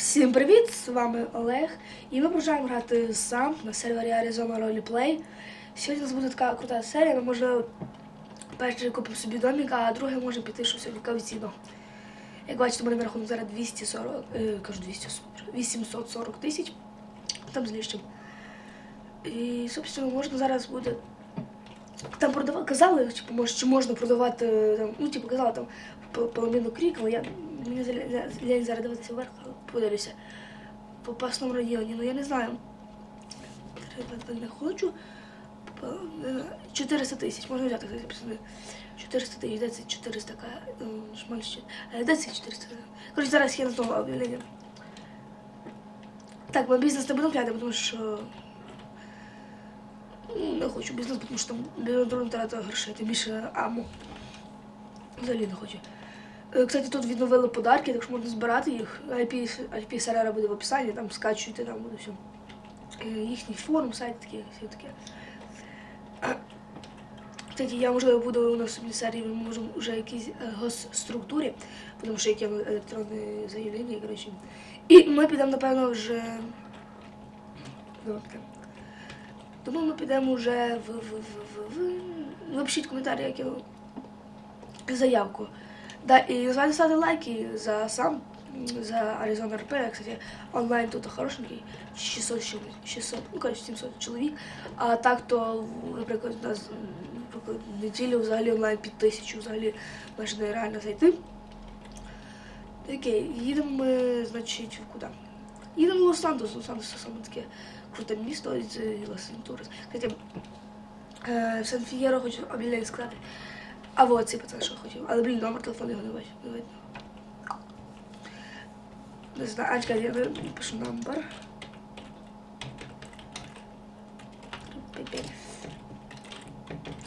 Всім привіт! З вами Олег. І ми продовжуємо грати сам на сервері Arizona Roleplay. Сьогодні у нас буде така крута серія, ми може перший купимо собі домик, а друге може піти щось сьогодні кавіційно. Як бачите, мене на рахунок зараз 240, е, кажу 240, 840 тисяч, там з лишнім. І, собственно, можна зараз буде. Там продавали, казали, чи можна продавати, е, там, ну, типу, казали там половину крік, але я мені лень зараз дивитися вверх, подивлюся. По пасному районі, ну я не знаю. Не хочу. По- не знаю, 400 тисяч, можна взяти, кстати, 400 тисяч, де це 400 така, ем, шмаль ще. Де це 400? Коротше, зараз я на знову об'явлення. Так, ми бізнес не будемо глядати, тому що Ну, Не хочу бізнес, тому що там бізнес треба грошей, тим більше аму. Взагалі не хочу. Е, Кстати, тут відновили подарки, так що можна збирати їх. IP, IP сервера буде в описанні, там скачуйте, там буде все. Їхній форум, сайт такий, все таке. Кстати, я можливо буду на собі серії, ми можемо вже якісь е, госструктурі, тому що яке електронне заявлення, коротше. І ми підемо, напевно, вже. Тому ми підемо вже в, в, в, в, в... Напишіть коментарі, як я заявку. Да, і не забудьте лайки за сам, за Arizona RP, кстати, онлайн тут хорошенький, 600, 600, ну, коротше, 700 чоловік. А так то, наприклад, у нас в неділю онлайн під тисячу, взагалі майже зайти. Окей, їдемо ми, значить, куди? Їдемо в Лос-Сантос, Лос-Сантос це саме таке круте місто з Лос-Сантос. Кстати, е, в Сан-Фієро хочу обіляй сказати. А вот цей пацан, що хотів. Але, блін, номер телефону його не бачу. Не видно. Не знаю, а чекай, я напишу номер.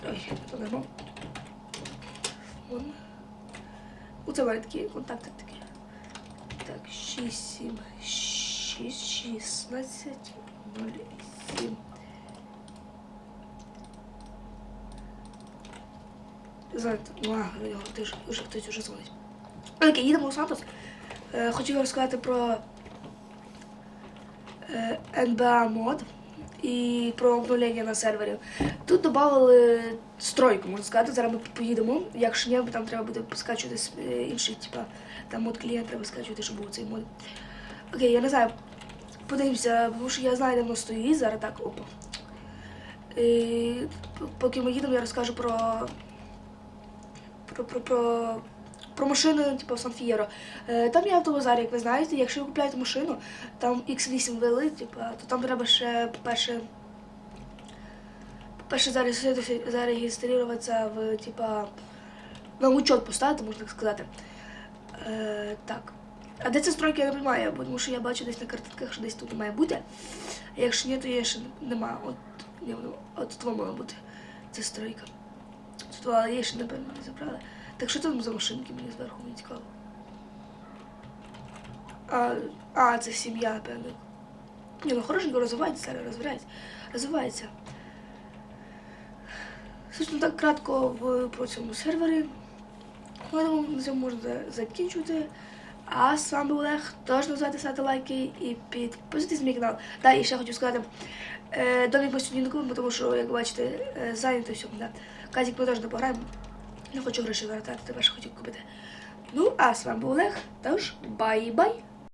Ой, то не мов. Фон. Оце в мене такі контакти такі. Так, 6, 7, 6, 16, 0, 7. Знаєте, ну, а, його теж вже хтось уже дзвонить. Окей, їдемо у Сантос. Е, хотів розказати про е, NBA мод і про обновлення на сервері. Тут додали стройку, можна сказати. Зараз ми поїдемо. Якщо ні, там треба буде скачувати е, інший, типа там мод клієнт треба скачувати, щоб був цей мод. Окей, я не знаю. Подивимося, тому що я знаю, де воно стоїть. Зараз так, опа. І, поки ми їдемо, я розкажу про. Про, про, про, про машину, типу Сан-Фієро. Е, там є автобазар, як ви знаєте. Якщо ви купуєте машину, там X8 ввели, типу, то там треба ще, по-перше, по-перше, зареєструватися, в, типа, на учет поставити, можна так сказати. Е, так. А де ця стройка я не розумію, бо тому що я бачу десь на картинках, що десь тут має бути. А якщо ні, то є ще нема. От, ні, воно- от тут має бути. Це стройка. Тут, але є ще, напевно, не забрали. Так що там за машинки мені зверху мені цікаво. А, а це сім'я, напевно. Ні, ну хорошенько розвивається, зараз розбирається. Розвивається. Собственно, так кратко в, цьому сервері. Ну, я на цьому можна закінчувати. А з вами був Олег. Тож не забувайте ставити лайки і підписуйтесь на мій канал. Да, і ще хочу сказати, е, домик ми сьогодні не купимо, тому що, як бачите, е, зайнято все. Да. Казік ми теж не. Не хочу гроші вертати, тебе ж хотів купити. Ну, а з вами був Олег. Тож, бай-бай!